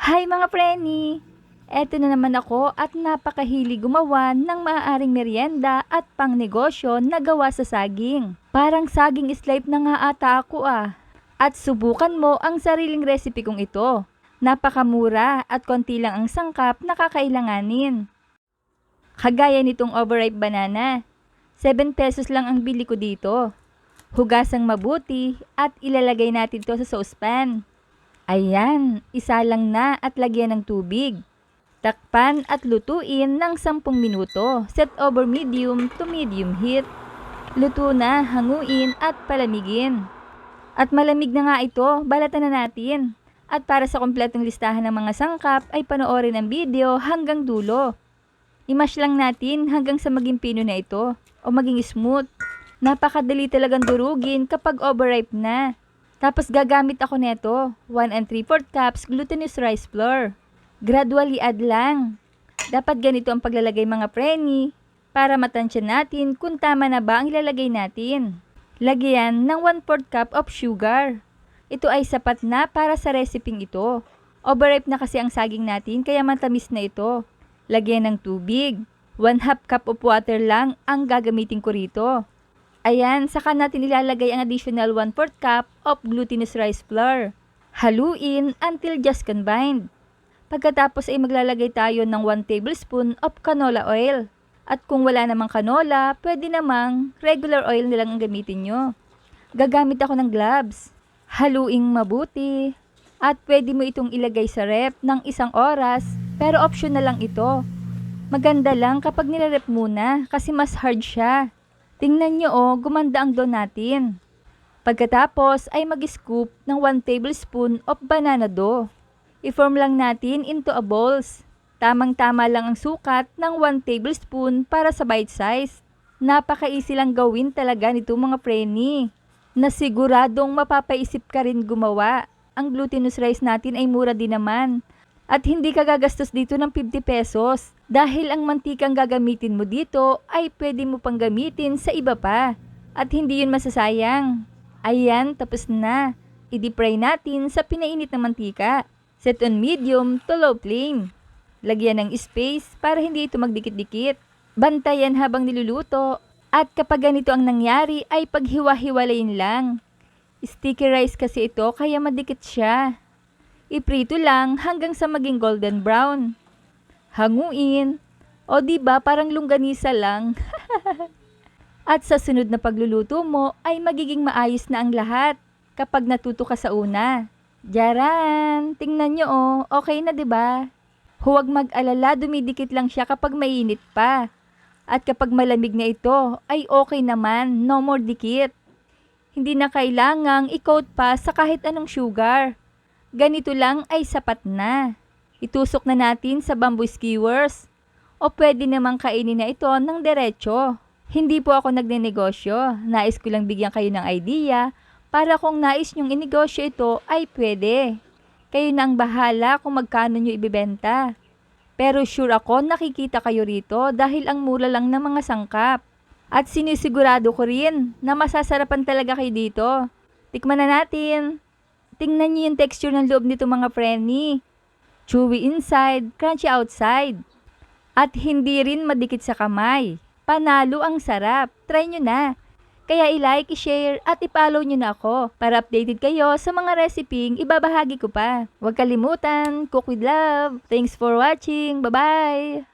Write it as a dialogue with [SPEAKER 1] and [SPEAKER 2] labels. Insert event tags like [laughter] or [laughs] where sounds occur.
[SPEAKER 1] Hi mga preni! Eto na naman ako at napakahili gumawa ng maaaring merienda at pangnegosyo na gawa sa saging. Parang saging slipe na nga ata ako ah. At subukan mo ang sariling recipe kong ito. Napakamura at konti lang ang sangkap na kakailanganin. Kagaya nitong overripe banana. 7 pesos lang ang bili ko dito. Hugasang mabuti at ilalagay natin to sa saucepan. Ayan, isa lang na at lagyan ng tubig. Takpan at lutuin ng 10 minuto. Set over medium to medium heat. Luto na, hanguin at palamigin. At malamig na nga ito, balatan na natin. At para sa kompletong listahan ng mga sangkap ay panoorin ang video hanggang dulo. Imash lang natin hanggang sa maging pino na ito o maging smooth. Napakadali talagang durugin kapag overripe na. Tapos gagamit ako neto, 1 and 3 4 cups glutinous rice flour. Gradually add lang. Dapat ganito ang paglalagay mga preni para matansya natin kung tama na ba ang ilalagay natin. Lagyan ng 1 4 cup of sugar. Ito ay sapat na para sa reseping ito. Overripe na kasi ang saging natin kaya matamis na ito. Lagyan ng tubig. 1 half cup of water lang ang gagamitin ko rito. Ayan, saka natin ilalagay ang additional 1 4 cup of glutinous rice flour. Haluin until just combined. Pagkatapos ay maglalagay tayo ng 1 tablespoon of canola oil. At kung wala namang canola, pwede namang regular oil na lang ang gamitin nyo. Gagamit ako ng gloves. Haluing mabuti. At pwede mo itong ilagay sa rep ng isang oras, pero option na lang ito. Maganda lang kapag nirerep muna kasi mas hard siya. Tingnan nyo oh, gumanda ang dough natin. Pagkatapos ay mag-scoop ng 1 tablespoon of banana dough. I-form lang natin into a balls. Tamang-tama lang ang sukat ng 1 tablespoon para sa bite size. Napaka-easy lang gawin talaga nito mga preni. Na siguradong mapapaisip ka rin gumawa. Ang glutinous rice natin ay mura din naman. At hindi ka gagastos dito ng 50 pesos. Dahil ang mantikang gagamitin mo dito ay pwede mo pang gamitin sa iba pa. At hindi yun masasayang. Ayan, tapos na. I-deep-fry natin sa pinainit na mantika. Set on medium to low flame. Lagyan ng space para hindi ito magdikit-dikit. Bantayan habang niluluto. At kapag ganito ang nangyari ay paghiwa-hiwalayin lang. Sticky rice kasi ito kaya madikit siya. Iprito lang hanggang sa maging golden brown. Hanguin. O di ba parang longganisa lang. [laughs] At sa sunod na pagluluto mo ay magiging maayos na ang lahat kapag natuto ka sa una. Jaran, tingnan nyo oh, okay na 'di ba? Huwag mag-alala, dumidikit lang siya kapag mainit pa. At kapag malamig na ito, ay okay naman, no more dikit. Hindi na kailangang i-coat pa sa kahit anong sugar. Ganito lang ay sapat na. Itusok na natin sa bamboo skewers. O pwede namang kainin na ito ng diretsyo. Hindi po ako nagnenegosyo. Nais ko lang bigyan kayo ng idea para kung nais nyong inegosyo ito ay pwede. Kayo na ang bahala kung magkano nyo ibibenta. Pero sure ako nakikita kayo rito dahil ang mura lang ng mga sangkap. At sinisigurado ko rin na masasarapan talaga kayo dito. Tikman na natin. Tingnan niyo yung texture ng loob nito mga preni. Chewy inside, crunchy outside. At hindi rin madikit sa kamay. Panalo ang sarap. Try nyo na. Kaya i-like, i-share at i-follow nyo na ako para updated kayo sa mga reseping ibabahagi ko pa. Huwag kalimutan, cook with love. Thanks for watching. Bye-bye!